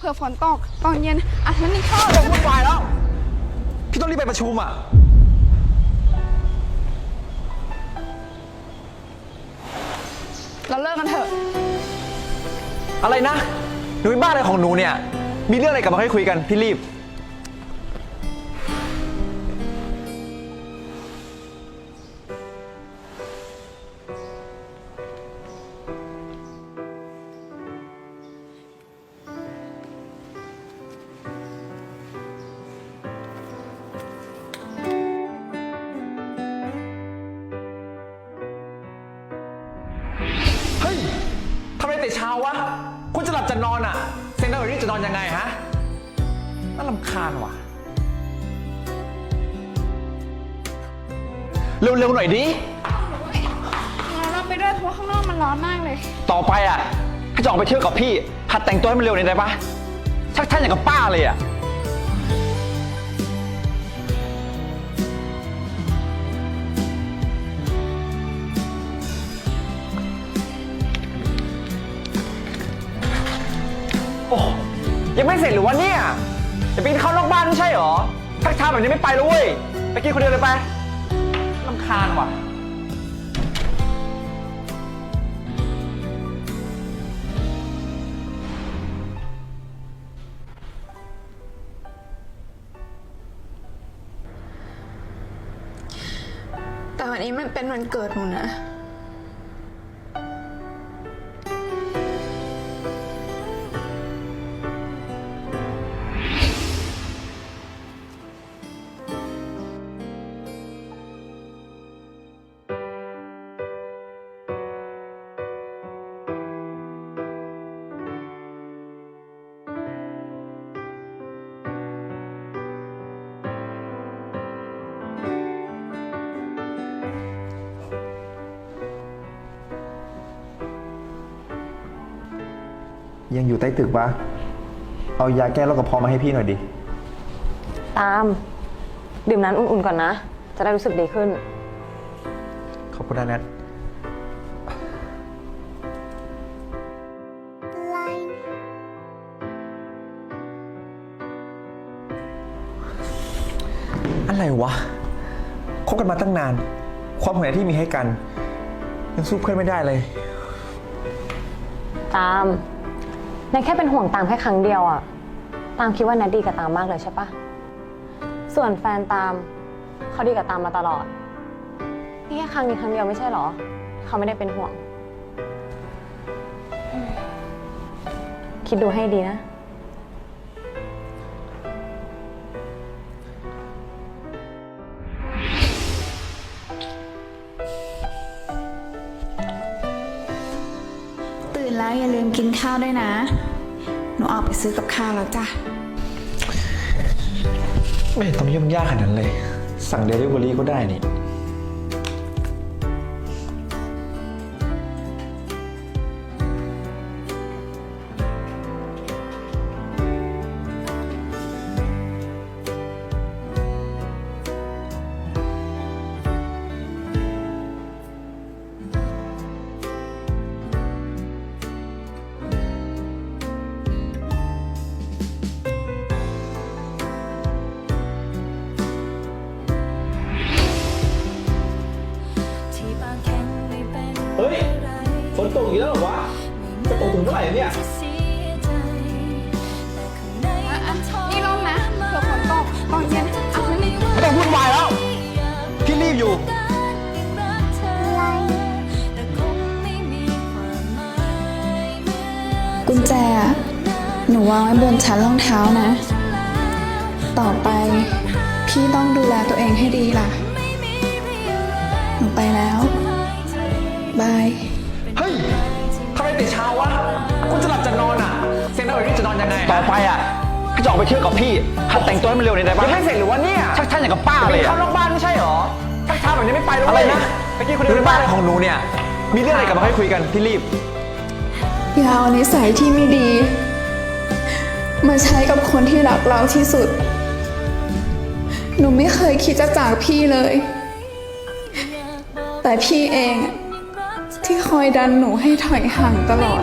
เผื่อฝนตกตอนเย็นอะนั่นนี่ข้าวจะวุ่นวายแล้ว พี่ต้องรีบไปประชุมอะ เราเลิกกันเถอะ อะไรนะ หนูเป็นบ้าอะไรของหนูเนี่ย มีเรื่องอะไรกลับมาให้คุยกัน พี่รีบ วะ คุณจะหลับจะนอนอะ เซ็นเตอร์นี่จะนอนยังไงฮะ น่าลำคาญว่ะ เร็วๆหน่อยดิเราเราไปด้วยเพราะว่าข้างนอกมันร้อนมากเลย ต่อไปอะถ้าจะออกไปเที่ยวกับพี่ หัดแต่งตัวให้มันเร็วหน่อยได้ปะชักท่านอย่างกับป้าเลยอะ ยังไม่เสร็จหรือวะเนี่ยจะไปกินข้าวนอกบ้านไม่ใช่หรอทักทามแบบนี้ไม่ไปแล้วเว้ยไปกินคนเดียวเลยไปลำคาญว่ะแต่วันนี้มันเป็นวันเกิดหนูนะ ยังอยู่ใต้ตึกปะเอายาแก้โรคกระเพาะมาให้พี่หน่อยดิ ตาม ดื่มน้ำอุ่นๆก่อนนะ จะได้รู้สึกดีขึ้น ขอบคุณนะแนท อะไรวะ คบกันมาตั้งนาน ความห่วงใยที่มีให้กัน ยังสู้เพื่อนไม่ได้เลย ตาม นายแค่เป็นห่วงตามแค่ครั้งเดียวอะตามคิดว่านัดดีกับตามมากเลยใช่ปะส่วนแฟนตามเขาดีกับตามมาตลอด นี่แค่ครั้งนี้ครั้งเดียวไม่ใช่เหรอ เขาไม่ได้เป็นห่วง คิดดูให้ดีนะ นแล้วอย่าลืมกินข้าวด้วยนะ หนูออกไปซื้อกับข้าวแล้วจ้ะ ไม่เห็นต้องยุ่งยากขนาดนั้นเลย สั่งเดลิเวอรี่ก็ได้นี่ แล้วเหรอวะจะตกถึงเมื่อไหร่เนี่ยที่เสียใจแต่ข้างในอะอะมันทรนี่ลงนะเผื่อฝนตกตอนเย็นอะนั่นนี่ไม่ต้องวุ่นวายแล้วอยากพี่รีบอยู่การยังรักเธอแต่คงไม่มีความหมายเมื่อกุญแจอะหนูวางไว้บนชั้นรองเท้านะ ต่อไปพี่ต้องดูแลตัวเองให้ดีล่ะ หนูไปแล้ว บายเฮ้ยทำไม แต่เช้าวะคุณจะหลับจะนอนอะ เซ็นเตอร์นี่จะนอนยังไงต่อไปอะถ้าจะออกไปเที่ยวกับพี่หัดแต่งตัวให้มันเร็วหน่อยได้ปะยังไม่เสร็จหรือวะเนี่ยชักท่านอย่างกับป้าเลยเข้านอกบ้านไม่ใช่เหรอทักทามแบบนี้ไม่ไปแล้วอะไรนะไปกินคนเดียวเป็นบ้าอะไรของหนูเนี่ย มีเรื่องอะไรกลับมาให้คุยกันพี่รีบอย่าเอานิสัยที่ไม่ดี มาใช้กับคนที่รักเราที่สุด หนูไม่เคยคิดจะจากพี่เลย แต่พี่เอง อะที่คอยดันหนูให้ถอยห่างตลอด